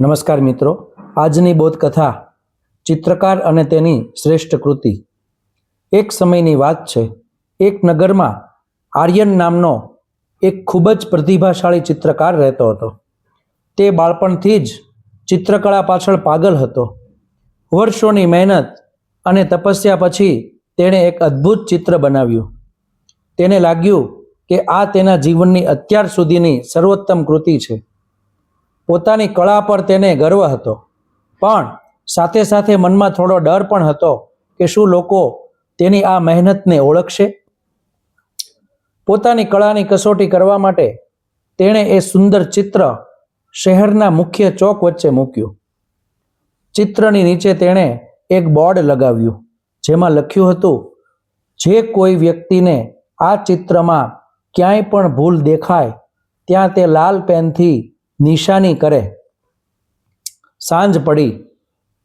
નમસ્કાર મિત્રો. આજની બોધકથા ચિત્રકાર અને તેની શ્રેષ્ઠ કૃતિ. એક સમયની વાત છે. એક નગરમાં આર્યન નામનો એક ખૂબ જ પ્રતિભાશાળી ચિત્રકાર રહેતો હતો. તે બાળપણથી જ ચિત્રકળા પાછળ પાગલ હતો. વર્ષોની મહેનત અને તપસ્યા પછી તેણે એક અદ્ભુત ચિત્ર બનાવ્યું. તેને લાગ્યું કે આ તેના જીવનની અત્યાર સુધીની સર્વોત્તમ કૃતિ છે. પોતાની કળા પર તેને ગર્વ હતો. પણ સાથે સાથે મનમાં થોડો ડર પણ હતો કે શું લોકો તેની આ મહેનતને ઓળખશે? પોતાની કળાની કસોટી કરવા માટે તેણે એ સુંદર ચિત્ર શહેરના મુખ્ય ચોક વચ્ચે મૂક્યું. ચિત્રની નીચે તેણે એક બોર્ડ લગાવ્યું, જેમાં લખ્યું હતું, જે કોઈ વ્યક્તિને આ ચિત્રમાં ક્યાંય પણ ભૂલ દેખાય, ત્યાં તે લાલ પેનથી નિશાની કરે. સાંજ પડી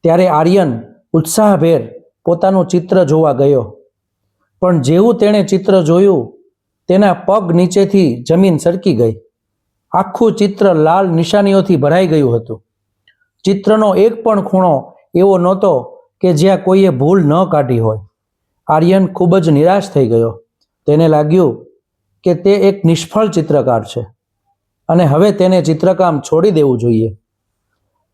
ત્યારે આર્યન ઉત્સાહભેર પોતાનું ચિત્ર જોવા ગયો. પણ જેવું તેણે ચિત્ર જોયું, તેના પગ નીચેથી જમીન સરકી ગઈ. આખું ચિત્ર લાલ નિશાનીઓથી ભરાઈ ગયું હતું. ચિત્રનો એક પણ ખૂણો એવો નહોતો કે જ્યાં કોઈએ ભૂલ ન કાઢી હોય. આર્યન ખૂબ જ નિરાશ થઈ ગયો. તેને લાગ્યું કે તે એક નિષ્ફળ ચિત્રકાર છે. અને હવે તેને ચિત્રકામ છોડી દેવું જોઈએ.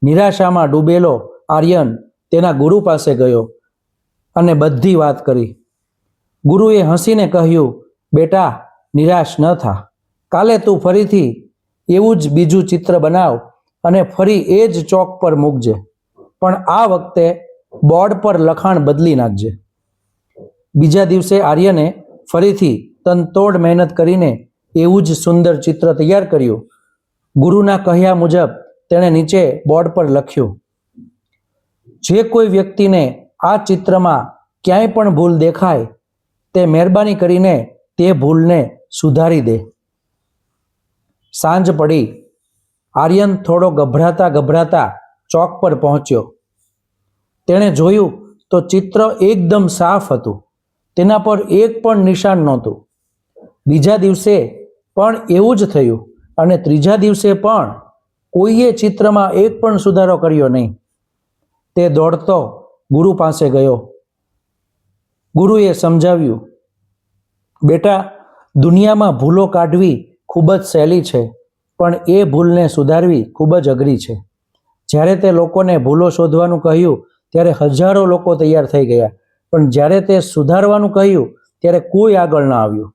નિરાશામાં ડૂબેલો આર્યન તેના ગુરુ પાસે ગયો અને બધી વાત કરી. ગુરુએ હસીને કહ્યું, બેટા, નિરાશ ન થા. કાલે તું ફરીથી એવું જ બીજું ચિત્ર બનાવ અને ફરી એ જ ચોક પર મૂકજે. પણ આ વખતે બોર્ડ પર લખાણ બદલી નાખજે. બીજા દિવસે આર્યને ફરીથી તનતોડ મહેનત કરીને એવું જ સુંદર ચિત્ર તૈયાર કર્યું. ગુરુના કહ્યા મુજબ તેણે નીચે બોર્ડ પર લખ્યું, જે કોઈ વ્યક્તિને આ ચિત્રમાં ક્યાંય પણ ભૂલ દેખાય, તે મહેરબાની કરીને તે ભૂલને સુધારી દે. સાંજ પડી. આર્યન થોડો ગભરાતા ગભરાતા ચોક પર પહોંચ્યો. તેણે જોયું તો ચિત્ર એકદમ સાફ હતું. તેના પર એક પણ નિશાન નહોતું. બીજા દિવસે પણ એવું જ થયું. અને ત્રીજા દિવસે પણ કોઈએ ચિત્રમાં એક પણ સુધારો કર્યો નહીં. તે દોડતો ગુરુ પાસે ગયો. ગુરુએ સમજાવ્યું, બેટા, દુનિયામાં ભૂલો કાઢવી ખૂબ જ સહેલી છે, પણ એ ભૂલને સુધારવી ખૂબ જ અઘરી છે. જ્યારે તે લોકોને ભૂલો શોધવાનું કહ્યું, ત્યારે હજારો લોકો તૈયાર થઈ ગયા. પણ જ્યારે તે સુધારવાનું કહ્યું, ત્યારે કોઈ આગળ ન આવ્યું.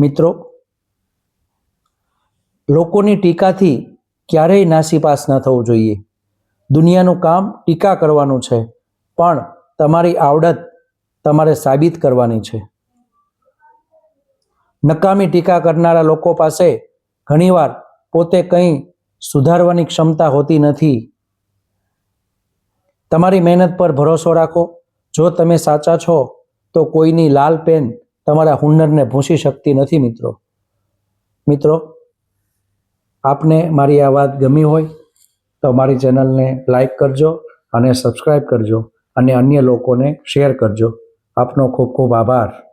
મિત્રો, લોકોની ટીકાથી ક્યારેય નાસીપાસ ન થવું જોઈએ. દુનિયાનું કામ ટીકા કરવાનું છે, પણ તમારી આવડત તમારે સાબિત કરવાની છે. નકામી ટીકા કરનારા લોકો પાસે ઘણીવાર પોતે કંઈ સુધારવાની ક્ષમતા હોતી નથી. તમારી મહેનત પર ભરોસો રાખો. જો તમે સાચા છો, તો કોઈની લાલ પેન તમારા હુનરને ભૂંસી શકતી નથી મિત્રો. મિત્રો, આપને મારી આ વાત ગમી હોય તો મારી ચેનલને લાઈક કરજો અને સબસ્ક્રાઈબ કરજો અને અન્ય લોકોને શેર કરજો. આપનો ખૂબ ખૂબ આભાર.